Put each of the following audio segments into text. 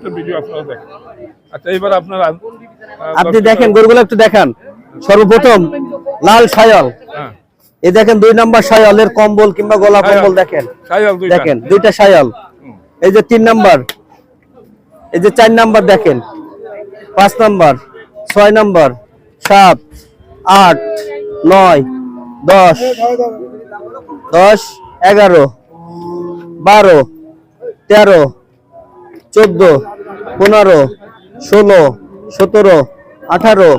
লটের ভিডিও আপনারা দেখেন। আচ্ছা এবার আপনারা আপনি দেখেন গরুগুলো একটু দেখান। সর্বপ্রথম লাল সায়াল হ্যাঁ। এই দেখেন দুই নাম্বার সায়ালের কম্বল কিংবা গলা কম্বল দেখেন। দেখেন দুইটা সায়াল এই যে তিন নাম্বার এই যে চার নাম্বার দেখেন। পাঁচ নাম্বার ছয় নাম্বার সাত আট নয় দশ দশ এগারো বারো তেরো চোদ্দ পনেরো ষোলো সতেরো আঠারো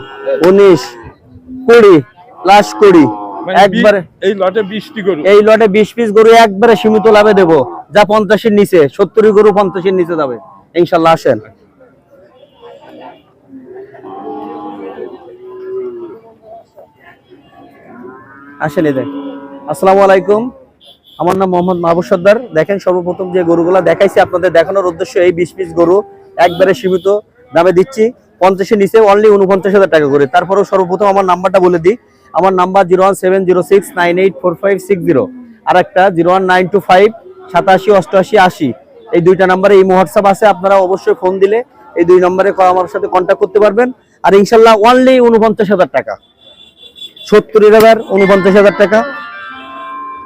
উনিশ কুড়ি লাশ কুড়ি। মানে একবারে এই লটে বৃষ্টি গরু। এই লটে বিশ পিস গরু একবারে সীমিত লাভে দেবো। যা পঞ্চাশের নিচে সত্তর গরু পঞ্চাশের নিচে যাবে। ইনশাল্লাহ আসেন। আসেন এদের আসসালামু আলাইকুম। আমার নাম মোহাম্মদ মাহবুব সর্দার। দেখেন সর্বপ্রথম যে গরুগুলা দেখাইছি, আপনাদের দেখানোর উদ্দেশ্য এই বিশ পিস গরু একবারে সীমিত দামে দিচ্ছি। পঞ্চাশের নিচে অনলি উনপঞ্চাশ হাজার টাকা করে। তারপরেও সর্বপ্রথম আমার নাম্বারটা বলে দিই। আমার number zero one seven zero six nine eight four five six zero. আর একটা zero one nine two five সাতাশি অষ্টআশি আশি। এই দুইটা নাম্বারে এই হোয়াটসঅ্যাপ আছে, আপনারা অবশ্যই ফোন দিলে এই দুই নম্বরে আমার সাথে কন্ট্যাক্ট করতে পারবেন। আর ইনশাল্লাহ অনলি উনপঞ্চাশ হাজার টাকা। সত্তর হাজার উনপঞ্চাশ হাজার টাকা।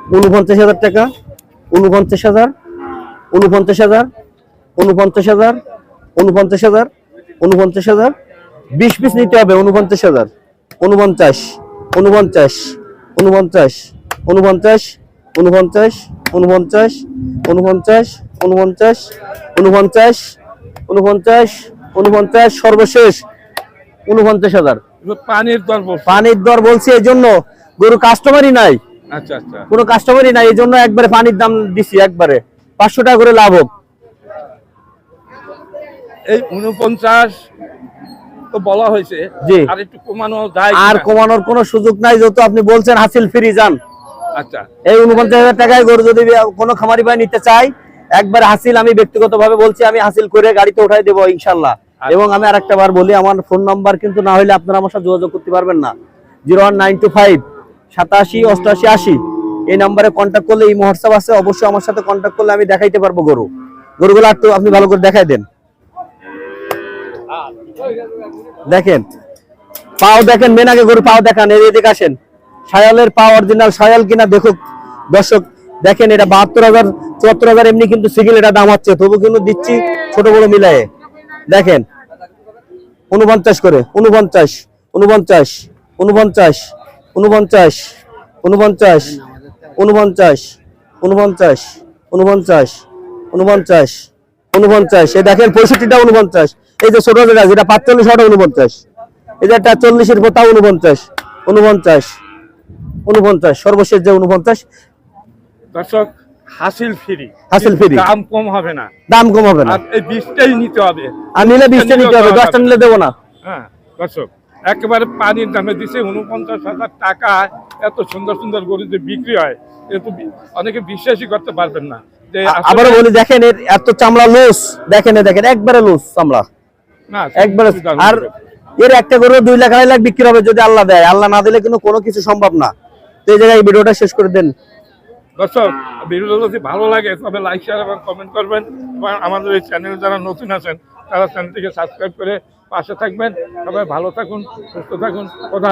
উনপঞ্চাশ হাজার টাকা উনপঞ্চাশ হাজার উনপঞ্চাশ হাজার উনপঞ্চাশ হাজার উনপঞ্চাশ হাজার উনপঞ্চাশ হাজার বিশ পিস নিতে হবে উনপঞ্চাশ হাজার উনপঞ্চাশ উনপঞ্চাশ উনপঞ্চাশ উনপঞ্চাশ উনপঞ্চাশ উনপঞ্চাশ উনপঞ্চাশ উনপঞ্চাশ উনপঞ্চাশ উনপঞ্চাশ উনপঞ্চাশ সর্বশেষ উনপঞ্চাশ হাজার পানির দর। পানির দর বলছি এই জন্য গরু কাস্টমারই নাই আচ্ছা আচ্ছা। কোনো কাস্টমারই নাই এই জন্য একবারে পানির দাম দিছি একবারে। পাঁচশো টাকা করে লাভ হোক। এই উনপঞ্চাশ তো বলা হয়েছে জি। আর একটু কমানো যায় আর কমানোর কোনো সুযোগ নাই যেহেতু আপনি বলছেন হাসিল ফ্রি যান। আচ্ছা। এই উনপঞ্চাশ হাজার টাকায় গরু যদি কোনো খামারি ভাই নিতে চাই একবার হাসিল আমি বলছি আমি হাসিল করে গাড়িতে উঠাই দেবো ইনশাল্লাহ। এবং আমি আরেকটা বার বলি আমার ফোন নাম্বার কিন্তু না হলে আপনারা আমার সাথে যোগাযোগ করতে পারবেন না। Zero one nine two five সাতাশি অষ্টআশি আশি। এই নাম্বারে কন্ট্যাক্ট করলে, এই হোয়াটসঅ্যাপ আছে, অবশ্যই আমার সাথে কন্ট্যাক্ট করলে আমি দেখাইতে পারব গরু। গরুগুলো একটু আপনি ভালো করে দেখাই দেন। দেখেন, পাও দেখেন মেন আগে গরু পাও দেখান এদিকে আসেন। সায়ালের পা অরিজিনাল সায়াল কিনা দেখুক। দর্শক, দেখেন, এটা বাহাত্তর হাজার, চুয়াত্তর হাজার এমনি কিন্তু সিগিল, এটা দাম হচ্ছে। তবু কিন্তু দিচ্ছি ছোট বড় মিলায়ে। দেখেন উনপঞ্চাশ করে উনপঞ্চাশ উনপঞ্চাশ উনপঞ্চাশ উনপঞ্চাশ উনপঞ্চাশ উনপঞ্চাশ উনপঞ্চাশ উনপঞ্চাশ উনপঞ্চাশ উনপঞ্চাশ এই দেখেন পঁয়ষট্টিটা উনপঞ্চাশ এই যে ছোট যেটা যেটা পাঁচচল্লিশ ওটা উনপঞ্চাশ এই যে একটা চল্লিশের পর তাও উনপঞ্চাশ উনপঞ্চাশ উনপঞ্চাশ সর্বশেষ যে উনপঞ্চাশ দর্শক হাসিল ফ্রি। হাসিল free। দাম কম হবে না। দাম কম হবে না। আর এই বীজটাই নিতে হবে। আর নিলে বিশটা নিতে হবে দশটা নিলে দেবো না। হ্যাঁ দর্শক। একেবারে পানির দামে দিছে উনপঞ্চাশ হাজার টাকা। এত সুন্দর সুন্দর গরু যে বিক্রি হয় বি- অনেকে বিশ্বাসই করতে পারবেন না যে আসলে- বলি দেখেন এত চামড়া লুজ দেখেন দেখেন একবারে লুজ চামড়া। না একবারে আর এর একটা গরু দুই লাখ আড়াই লাখ বিক্রি হবে যদি আল্লাহ দেয়। আল্লাহ না দিলে কিন্তু কোনো কিছু সম্ভব না। তো এই জায়গায় ভিডিওটা শেষ করে দেন। দর্শক ভিডিওটা যদি ভালো লাগে তবে লাইক শেয়ার এবং কমেন্ট করবেন। এবং আমাদের এই চ্যানেলে যারা নতুন আছেন তারা চ্যানেলটিকে সাবস্ক্রাইব করে পাশে থাকবেন। সবাই ভালো থাকুন সুস্থ থাকুন। কথা